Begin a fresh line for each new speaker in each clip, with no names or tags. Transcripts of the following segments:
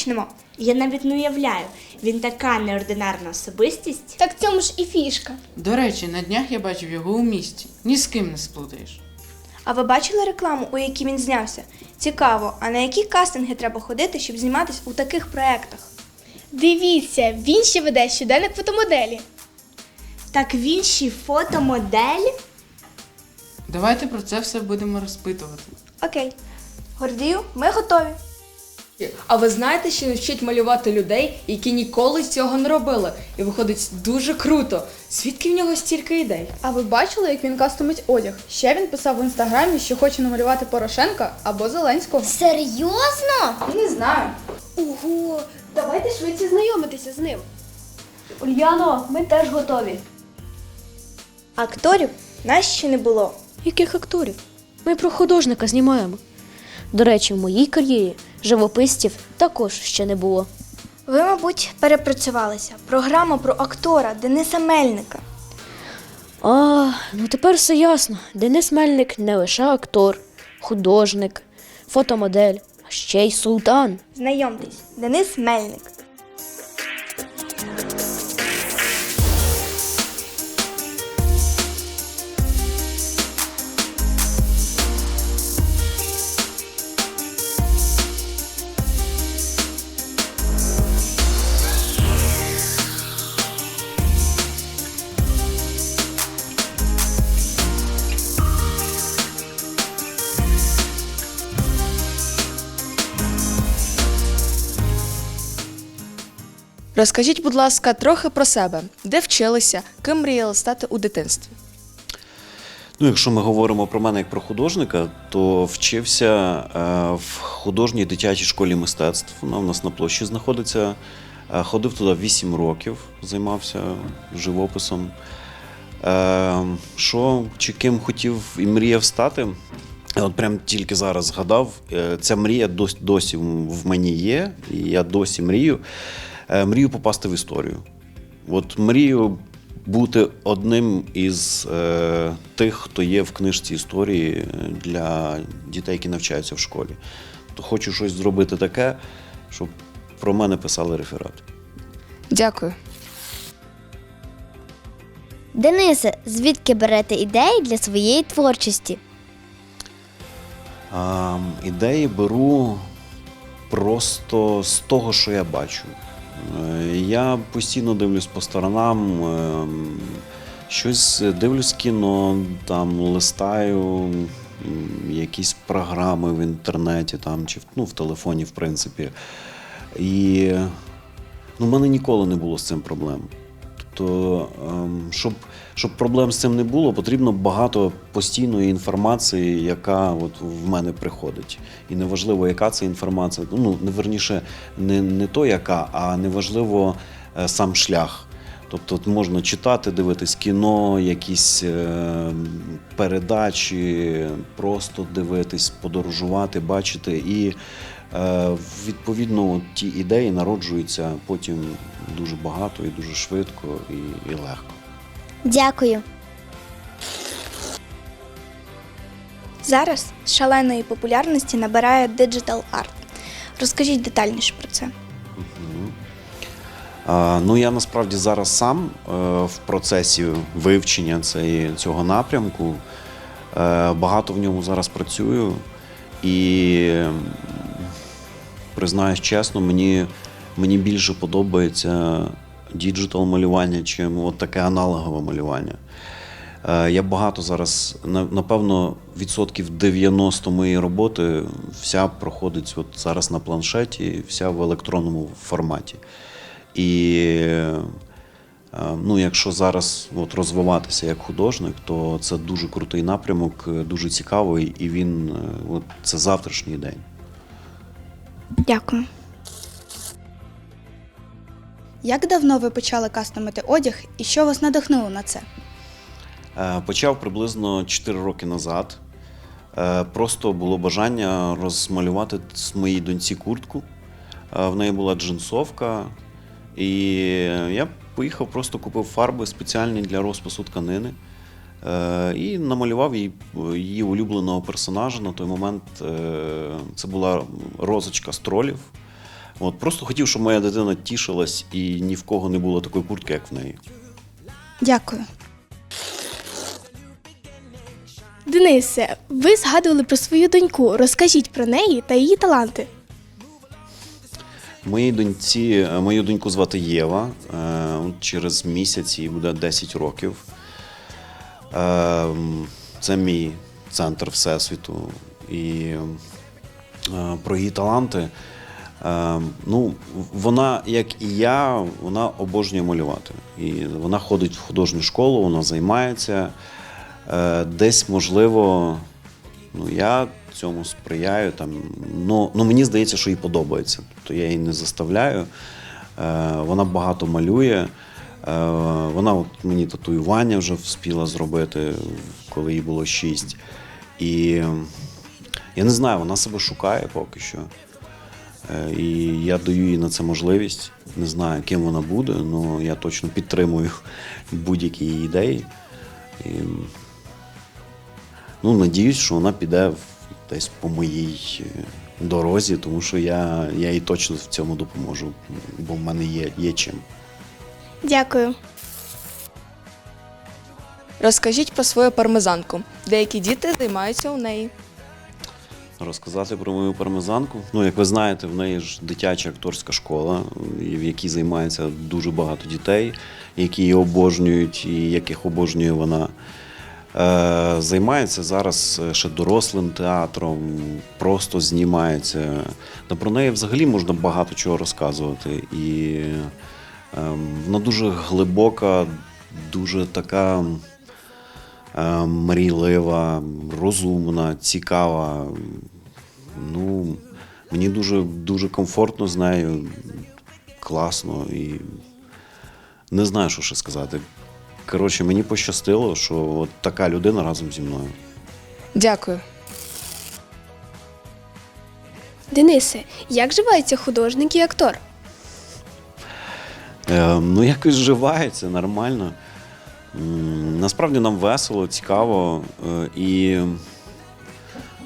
почнемо. Я навіть не уявляю, він така неординарна особистість.
Так в цьому ж і фішка.
До речі, на днях я бачив його у місті. Ні з ким не сплутаєш.
А ви бачили рекламу, у якій він знявся? Цікаво, а на які кастинги треба ходити, щоб зніматись у таких проєктах?
Дивіться, він ще веде щоденник фотомоделі.
Так він ще фотомодель?
Давайте про це все будемо розпитувати.
Окей. Гордію, ми готові.
А ви знаєте, що він вчить малювати людей, які ніколи цього не робили, і виходить дуже круто. Звідки в нього стільки ідей?
А ви бачили, як він кастомить одяг? Ще він писав в інстаграмі, що хоче намалювати Порошенка або Зеленського.
Серйозно?
Не знаю.
Ого, давайте швидше знайомитися з ним.
Ульяно, ми теж готові.
Акторів нас ще не було.
Яких акторів? Ми про художника знімаємо. До речі, в моїй кар'єрі живописців також ще не було.
Ви, мабуть, перепрацювалися. Програма про актора Дениса Мельника.
А, ну тепер все ясно. Денис Мельник не лише актор, художник, фотомодель, а ще й султан.
Знайомтесь, Денис Мельник.
Розкажіть, будь ласка, трохи про себе, де вчилися, ким мріяли стати у дитинстві.
Ну, якщо ми говоримо про мене як про художника, то вчився е, в художній дитячій школі мистецтв. Вона в нас на площі знаходиться. Е, ходив туди 8 років, займався живописом. Е, що чи ким хотів і мріяв стати? От прям тільки зараз згадав, ця мрія досі в мені є, і я досі мрію. Е, Мрію попасти в історію. От мрію бути одним із е, тих, хто є в книжці історії е, для дітей, які навчаються в школі. То хочу щось зробити таке, щоб про мене писали реферат.
Дякую.
Денисе, звідки берете ідеї для своєї творчості?
А, ідеї беру просто з того, що я бачу. Е, Я постійно дивлюсь по сторонам, ем, щось дивлюсь кіно, там листаю якісь програми в інтернеті там, чи ну, в телефоні, в принципі. І ну, в мене ніколи не було з цим проблем. Тобто, ем, щоб, щоб проблем з цим не було, потрібно багато постійної інформації, яка от в мене приходить. І неважливо, яка це інформація. Ну, верніше, не, не то, яка, а неважливо е, сам шлях. Тобто от можна читати, дивитись кіно, якісь е, передачі, просто дивитись, подорожувати, бачити. І відповідно ті ідеї народжуються потім дуже багато і дуже швидко і, і легко.
Дякую.
Зараз шаленої популярності набирає диджитал арт. Розкажіть детальніше про це.
Ну, я насправді зараз сам е, в процесі вивчення цієї, цього напрямку. Е, Багато в ньому зараз працюю. І признаюсь чесно, мені, мені більше подобається діджитал малювання, чим от таке аналогове малювання. Е, Я багато зараз, напевно, відсотків 90 моєї роботи вся проходить от зараз на планшеті, вся в електронному форматі. І е, ну, якщо зараз от, розвиватися як художник, то це дуже крутий напрямок, е, дуже цікавий, і він от, це завтрашній день.
Дякую.
Як давно ви почали кастомити одяг і що вас надихнуло на це?
Е, Почав приблизно 4 роки назад. Е, Просто було бажання розмалювати з моїй доньці куртку. Е, В неї була джинсовка. І я поїхав, просто купив фарби спеціальні для розпису тканини. Е, І намалював її, її улюбленого персонажа. На той момент е, це була розочка з тролів. От просто хотів, щоб моя дитина тішилась і ні в кого не було такої куртки, як в неї.
Дякую.
Денисе, ви згадували про свою доньку. Розкажіть про неї та її таланти.
Моїй доньці, е, мою доньку звати Єва. Через місяць їй буде 10 років. Е, Це мій центр Всесвіту. І е, про її таланти. Е, Ну, вона, як і я, вона обожнює малювати. І вона ходить в художню школу, вона займається. Е, Десь, можливо, Ну, я цьому сприяю. Там, ну, ну, мені здається, що їй подобається. Тобто я її не заставляю. Е, вона багато малює. Е, вона от мені татуювання вже вспіла зробити, коли їй було 6. І я не знаю, вона себе шукає поки що. Е, і я даю їй на це можливість. Не знаю, ким вона буде, але я точно підтримую будь-які її ідеї. І, Ну, надіюсь, що вона піде десь по моїй е, дорозі, тому що я, я їй точно в цьому допоможу, бо в мене є, є чим.
Дякую.
Розкажіть про свою пармезанку. Деякі діти займаються у неї.
Розказати про мою пармезанку. Ну, як ви знаєте, в неї ж дитяча акторська школа, в якій займається дуже багато дітей, які її обожнюють і яких обожнює вона. Е, займається зараз ще дорослим театром, просто знімається. Та про неї взагалі можна багато чого розказувати. І вона дуже глибока, дуже така е, мрійлива, розумна, цікава. Ну, мені дуже, дуже комфортно з нею, класно і не знаю, що ще сказати. Коротше, мені пощастило, що от така людина разом зі мною.
Дякую.
Денисе, як живається художник і актор?
Е, ну, якось вживається нормально. Насправді нам весело, цікаво. е, І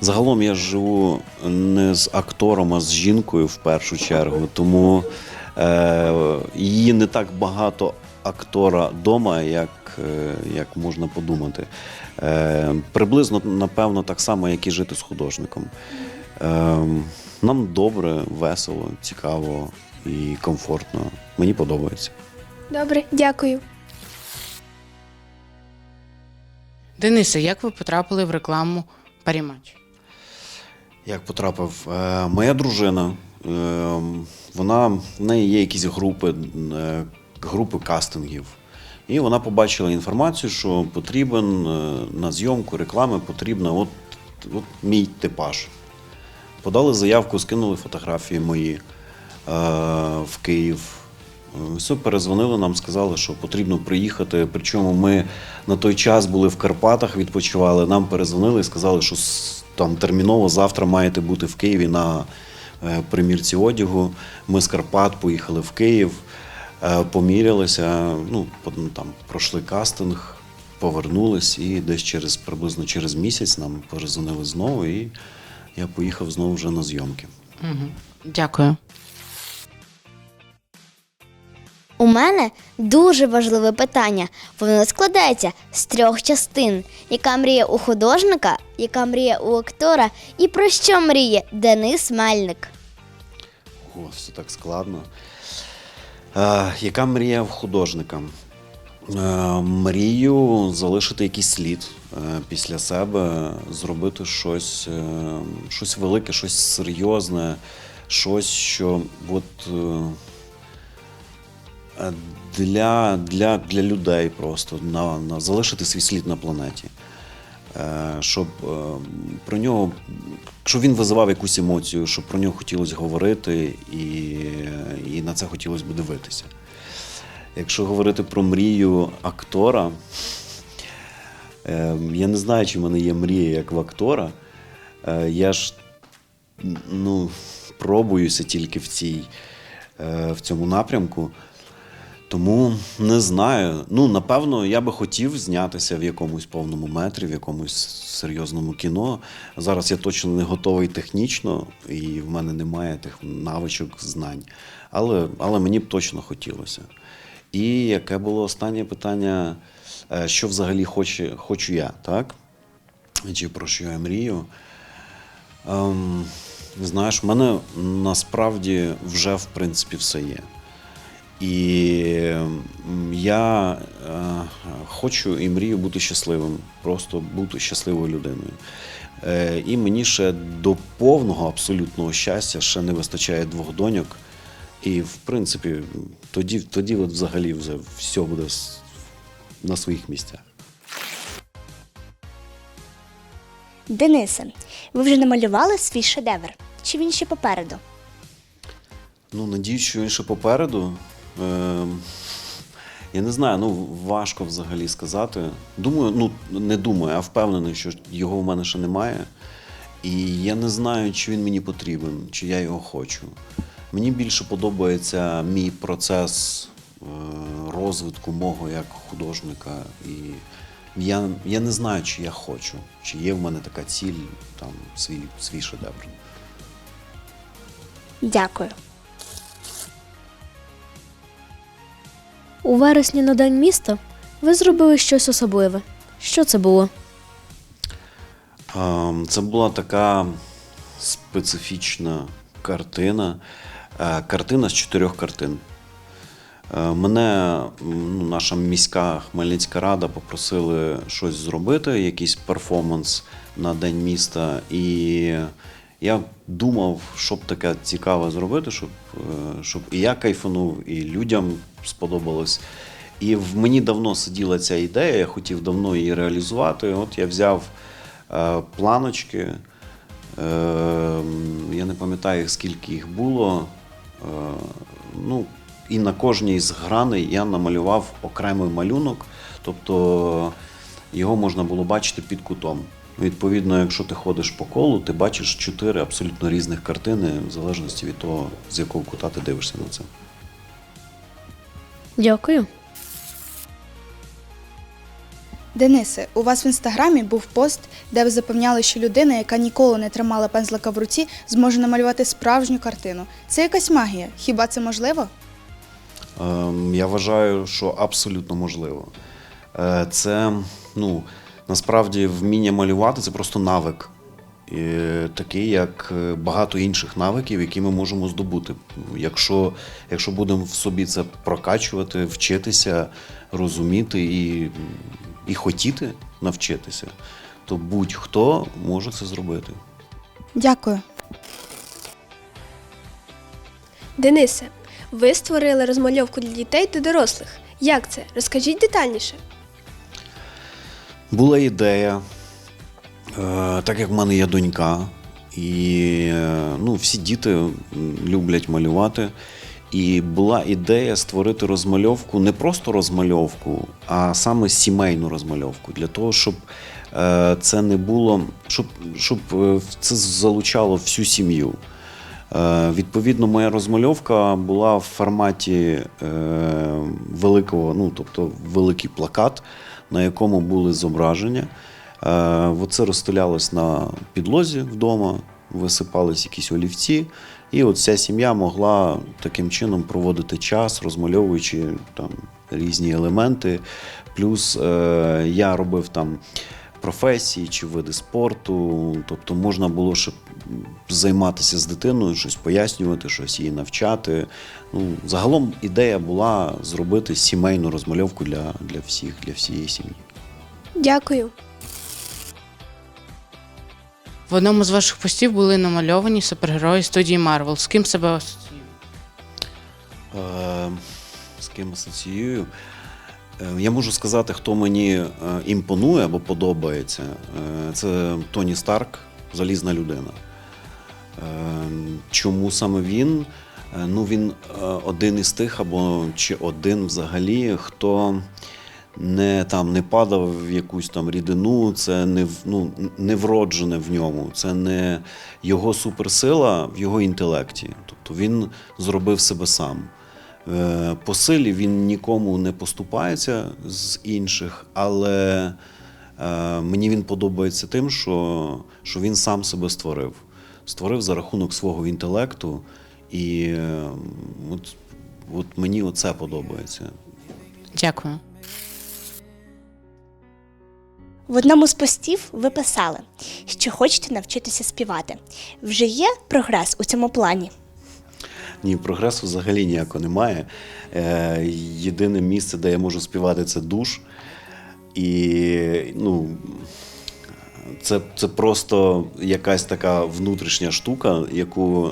загалом я живу не з актором, а з жінкою в першу чергу. Тому е, її не так багато актора вдома, як, як можна подумати. Приблизно, напевно, так само, як і жити з художником. Е, нам добре, весело, цікаво і комфортно. Мені подобається.
Добре, дякую.
Денисе, як ви потрапили в рекламу Парімач?
Як потрапив? Е, моя дружина, е, вона, в неї є якісь групи, е, групи кастингів. І вона побачила інформацію, що потрібен е, на зйомку реклами потрібна от, от мій типаж. Подали заявку, скинули фотографії мої в Київ. Е, Все, перезвонили нам, сказали, що потрібно приїхати. Причому ми на той час були в Карпатах, відпочивали. Нам перезвонили і сказали, що там терміново завтра маєте бути в Києві на е, примірці одягу. Ми з Карпат поїхали в Київ, е, помірялися, ну, ну, там пройшли кастинг, повернулись і десь через приблизно через місяць нам перезвонили знову, і я поїхав знову вже на зйомки.
Дякую.
У мене дуже важливе питання. Воно складається з трьох частин: яка мрія у художника, яка мрія у актора, і про що мріє Денис Мельник.
О, все так складно. Е, яка мрія в художника? Е, мрію залишити якийсь слід е, після себе, зробити щось, е, щось велике, щось серйозне, щось, що от, е, для, для, для людей просто на, на, залишити свій слід на планеті. Е, щоб е, про нього, щоб він визивав якусь емоцію, щоб про нього хотілося говорити, і, і на це хотілося б дивитися. Якщо говорити про мрію актора, е, я не знаю, чи в мене є мрія як в актора. Е, я ж ну, пробуюся тільки в, цій, е, в цьому напрямку. Тому не знаю. Ну, напевно, я би хотів знятися в якомусь повному метрі, в якомусь серйозному кіно. Зараз я точно не готовий технічно, і в мене немає тих навичок, знань. Але, але мені б точно хотілося. І яке було останнє питання, е, що взагалі хоче, хочу я, так? Чи про що я мрію? Ем, знаєш, в мене насправді вже в принципі все є. І я е, хочу і мрію бути щасливим, просто бути щасливою людиною. Е, і мені ще до повного абсолютного щастя ще не вистачає двох доньок. І, в принципі, тоді, тоді от взагалі вже все буде на своїх місцях.
Денисе, ви вже намалювали свій шедевр? Чи він ще попереду?
Ну, надіюсь, що він ще попереду. Ем, я не знаю, ну важко взагалі сказати. Думаю, ну не думаю, а впевнений, що його в мене ще немає. І я не знаю, чи він мені потрібен, чи я його хочу. Мені більше подобається мій процес е, розвитку мого як художника. І я, я не знаю, чи я хочу, чи є в мене така ціль, там, свій, свій шедевр.
Дякую.
У вересні на День міста ви зробили щось особливе. Що це було?
Ем, Це була така специфічна картина. Е, Картина з чотирьох картин. Е, Мене ну, наша міська Хмельницька рада попросили щось зробити, якийсь перформанс на День міста. І я думав, що б таке цікаве зробити, щоб, е, щоб і я кайфанув, і людям сподобалось. І в мені давно сиділа ця ідея, я хотів давно її реалізувати. От я взяв е, планочки. Е, я не пам'ятаю, скільки їх було. Е, ну, і на кожній з граней я намалював окремий малюнок, тобто його можна було бачити під кутом. Відповідно, якщо ти ходиш по колу, ти бачиш чотири абсолютно різних картини, в залежності від того, з якого кута ти дивишся на це.
Дякую.
Денисе, у вас в інстаграмі був пост, де ви запевняли, що людина, яка ніколи не тримала пензлика в руці, зможе намалювати справжню картину. Це якась магія. Хіба це можливо?
Ем, Я вважаю, що абсолютно можливо. Е, Це ну, насправді вміння малювати це просто навик. І такий, як е, багато інших навиків, які ми можемо здобути. Якщо, якщо будемо в собі це прокачувати, вчитися, розуміти і, і хотіти навчитися, то будь-хто може це зробити.
Дякую.
Денисе, ви створили розмальовку для дітей та дорослих. Як це? Розкажіть детальніше.
Була ідея, е, так як в мене є донька, і е, ну, всі діти люблять малювати. І була ідея створити розмальовку, не просто розмальовку, а саме сімейну розмальовку, для того, щоб е, це не було, щоб, щоб е, це залучало всю сім'ю. Е, Відповідно, моя розмальовка була в форматі е, великого, ну тобто великий плакат, на якому були зображення. Е, Оце розстелялось на підлозі вдома, висипались якісь олівці, і от вся сім'я могла таким чином проводити час, розмальовуючи там різні елементи. Плюс е, я робив там професії чи види спорту. Тобто можна було ще займатися з дитиною, щось пояснювати, щось її навчати. Ну, загалом ідея була зробити сімейну розмальовку для, для всіх, для всієї сім'ї.
Дякую.
В одному з ваших постів були намальовані супергерої студії Марвел. З ким себе асоціюєте?
Е, з ким асоціюю? Е, Я можу сказати, хто мені е, імпонує або подобається. Це Тоні Старк, залізна людина. Чому саме він? Ну, він один із тих, або чи один взагалі, хто не, там, не падав в якусь там рідину, це не, ну, не вроджене в ньому, це не його суперсила в його інтелекті. Тобто він зробив себе сам. Е, По силі він нікому не поступається з інших, але е, мені він подобається тим, що, що він сам себе створив. Створив за рахунок свого інтелекту, і е, от, от мені оце подобається.
Дякую.
В одному з постів ви писали, що хочете навчитися співати. Вже є прогрес у цьому плані?
Ні, прогресу взагалі ніякого немає. Е, єдине місце, де я можу співати, це душ. І ну, це, це просто якась така внутрішня штука, яку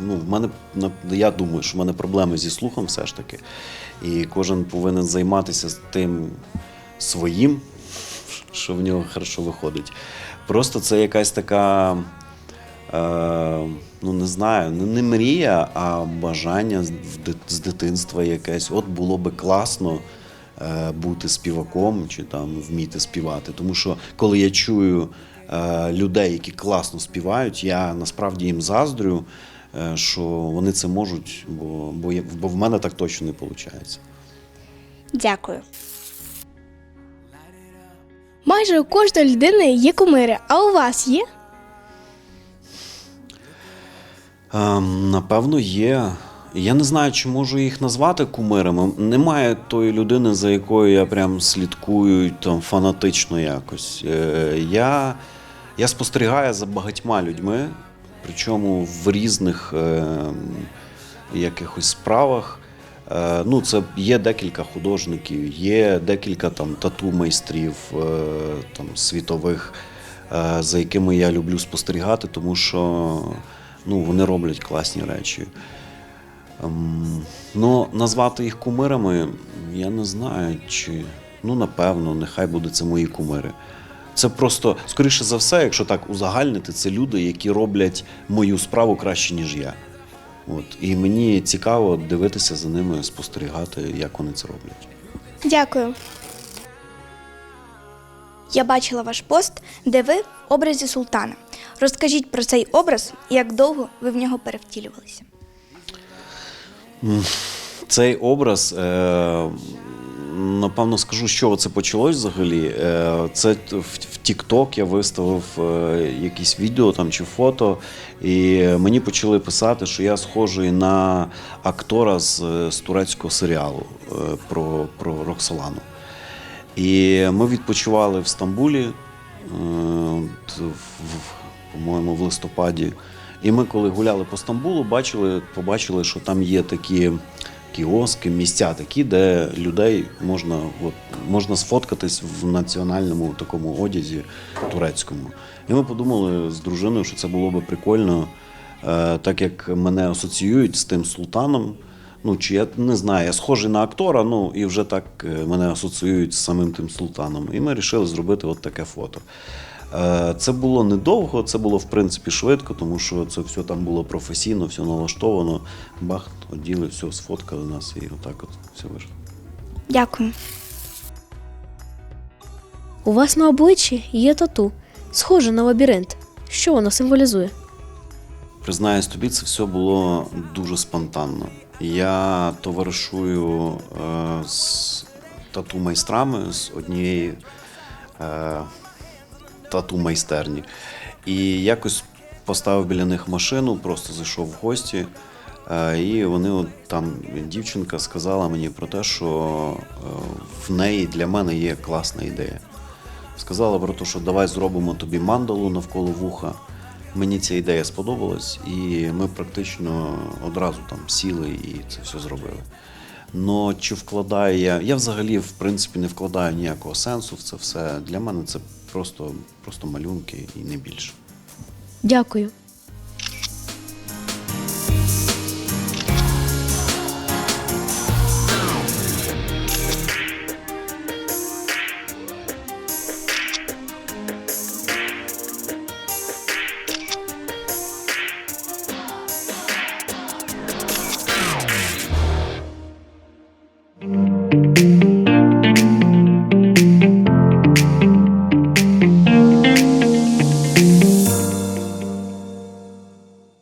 ну, в мене я думаю, що в мене проблеми зі слухом все ж таки. І кожен повинен займатися тим своїм, що в нього хорошо виходить. Просто це якась така. Е, ну не знаю, не, мрія, а бажання з, дитинства якесь. От було би класно е, бути співаком чи там вміти співати. Тому що коли я чую е, людей, які класно співають, я насправді їм заздрю, що вони це можуть, бо, бо, бо в мене так точно не виходить.
Дякую.
Майже у кожної людини є кумири, а у вас є?
Ем, напевно, є. Я не знаю, чи можу їх назвати кумирами. Немає тої людини, за якою я прям слідкую там фанатично якось. Е, я, я спостерігаю за багатьма людьми, причому в різних е, якихось справах. Е, ну, це є декілька художників, є декілька там тату-майстрів е, там, світових, е, за якими я люблю спостерігати, тому що ну, вони роблять класні речі. Ем, ну, назвати їх кумирами, я не знаю, чи. Ну, напевно, нехай буде це мої кумири. Це просто, скоріше за все, якщо так узагальнити, це люди, які роблять мою справу краще, ніж я. От. І мені цікаво дивитися за ними, спостерігати, як вони це роблять.
Дякую.
Я бачила ваш пост, де ви в образі султана. Розкажіть про цей образ і як довго ви в нього перевтілювалися.
Цей образ, е, напевно, скажу, чого це почалось взагалі. Е, це в я виставив е, якісь відео там чи фото, і мені почали писати, що я схожий на актора з, з турецького серіалу е, про, про Роксолану. І ми відпочивали в Стамбулі, е, по-моєму, в листопаді. І ми, коли гуляли по Стамбулу, бачили, побачили, що там є такі кіоски, місця такі, де людей можна, от, можна сфоткатись в національному такому одязі турецькому. І ми подумали з дружиною, що це було би прикольно, е, так як мене асоціюють з тим султаном. Ну, чи я не знаю, я схожий на актора, ну і вже так е, мене асоціюють з самим тим султаном. І ми вирішили зробити от таке фото. Е, Це було недовго, це було в принципі швидко, тому що це все там було професійно, все налаштовано. Бах, оділи, все, сфоткали нас і отак от все вийшло.
Дякую.
У вас на обличчі є тату, схоже на лабіринт. Що воно символізує?
Признаюсь тобі, це все було дуже спонтанно. Я товаришую е, з тату-майстрами з однієї е, тату-майстерні. І якось поставив біля них машину, просто зайшов в гості. Е, і вони от там дівчинка сказала мені про те, що е, в неї для мене є класна ідея. Сказала про те, що давай зробимо тобі мандалу навколо вуха. Мені ця ідея сподобалась, і ми практично одразу там сіли і це все зробили. Но чи вкладаю я. Я взагалі, в принципі, не вкладаю ніякого сенсу в це все. Для мене це просто, просто малюнки і не більше.
Дякую.